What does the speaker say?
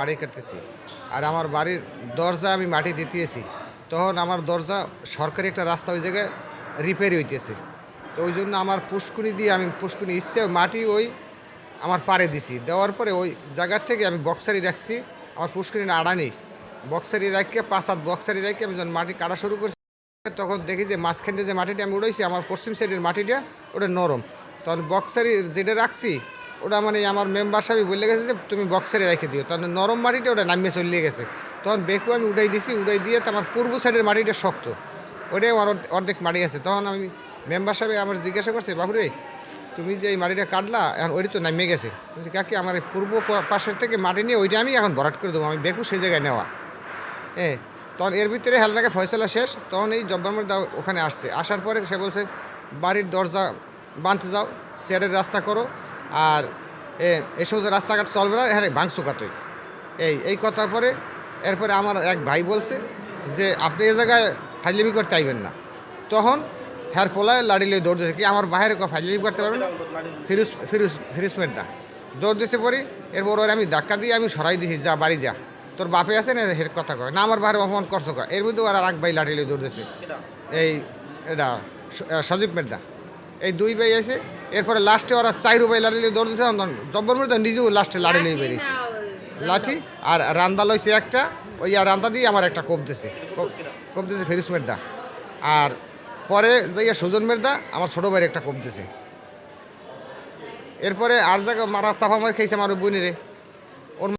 মাটি কাটতেছি। আর আমার বাড়ির দরজা আমি মাটি দিতেছি। তখন আমার দরজা সরকারি একটা রাস্তা ওই জায়গায় রিপেয়ারি হইতেছে। তো ওই জন্য আমার পুষ্কুনি দিয়ে আমি পুষ্কুনি ইচ্ছে মাটি ওই আমার পারে দিছি। দেওয়ার পরে ওই জায়গার থেকে আমি বক্সারি রাখছি। আমার পুষ্কুনি আড়ানি বক্সারি রাখকে পাঁচ হাত বক্সারি রাখকে আমি যখন মাটি কাটা শুরু করছি, তখন দেখি যে মাঝখান দিয়ে যে মাটিটা আমি উড়াইছি, আমার পশ্চিম সাইডের মাটিটা ওটা নরম। তখন বক্সারি যেটা রাখছি ওটা মানে আমার মেম্বার সাহেব বলে গেছে যে, তুমি বক্সারে রেখে দিও। তখন নরম মাটিটা ওটা নামিয়ে চলিয়ে গেছে। তখন বেকু আমি উঠাই দিছি, উঠাই দিয়ে আমার পূর্ব সাইডের মাটিটা শক্ত। ওটাই আমার অর্ধ- অর্ধেক মাটি আছে। তখন আমি মেম্বার সাহেব আমার জিজ্ঞাসা করছে, বাবুরে, তুমি যে এই মাটিটা কাটলা, এখন ওইটা তো নামিয়ে গেছে। বলছি, কাকি, আমার এই পূর্ব পাশের থেকে মাটি নিয়ে ওইটা আমি এখন ভরাট করে দেবো। আমি বেকু সেই জায়গায় নেওয়া। হ্যাঁ তখন এর ভিতরে হেলনাকে ফয়সলা শেষ। তখন এই জব্বার ওখানে আসছে। আসার পরে সে বলছে, বাড়ির দরজা বাঁধতে যাও, চেয়ারের রাস্তা করো। আর এ এসব যে রাস্তাঘাট চলবে না হ্যাঁ ভাঙসুকা তুই এই এই কথার পরে এরপরে আমার এক ভাই বলছে যে আপনি এ জায়গায় ফাইজলিমি করতে আইবেন না। তখন হ্যার পোলায় লাড়ি লিয়ে দৌড় দিয়েছে। কি আমার বাইরে ফাইজলিমি করতে পারবেন না? ফিরুজ ফিরুজ ফিরুজ মেটদা দৌড় দিছে পরে এরপর ওর আমি ধাক্কা দিয়ে আমি সরাই দিছি যা বাড়ি যা। তোর বাপে আছে না হের কথা কয়? না আমার বাইরে অপমান করছ কয়? এর মধ্যে ওরা রাগ ভাই লাঠি লিয়ে দৌড় দিয়েছে। এই এটা সজীব মেটদা এই দুই ভাই আছে, এরপরে লাস্টে ওরা চাইরু ভাই লাড়ি দৌড় দিয়েছে জব্বর মধ্যে নিজেও লাস্টে লাড়ি নিয়ে বেরিয়েছে। লাঠি আর রান্দা লইছে একটা, ওই আর রান্দা দিয়ে আমার একটা কোপ দিছে। কোপ- দিছে ফেরিস মেরদা। আর পরে যাইয়া সুজন মেরদা, আমার ছোটো ভাইয়ের একটা কোপ দিছে। এরপরে আর জায়গা মারা সাফা মার খেয়েছে আমার বোনেরে।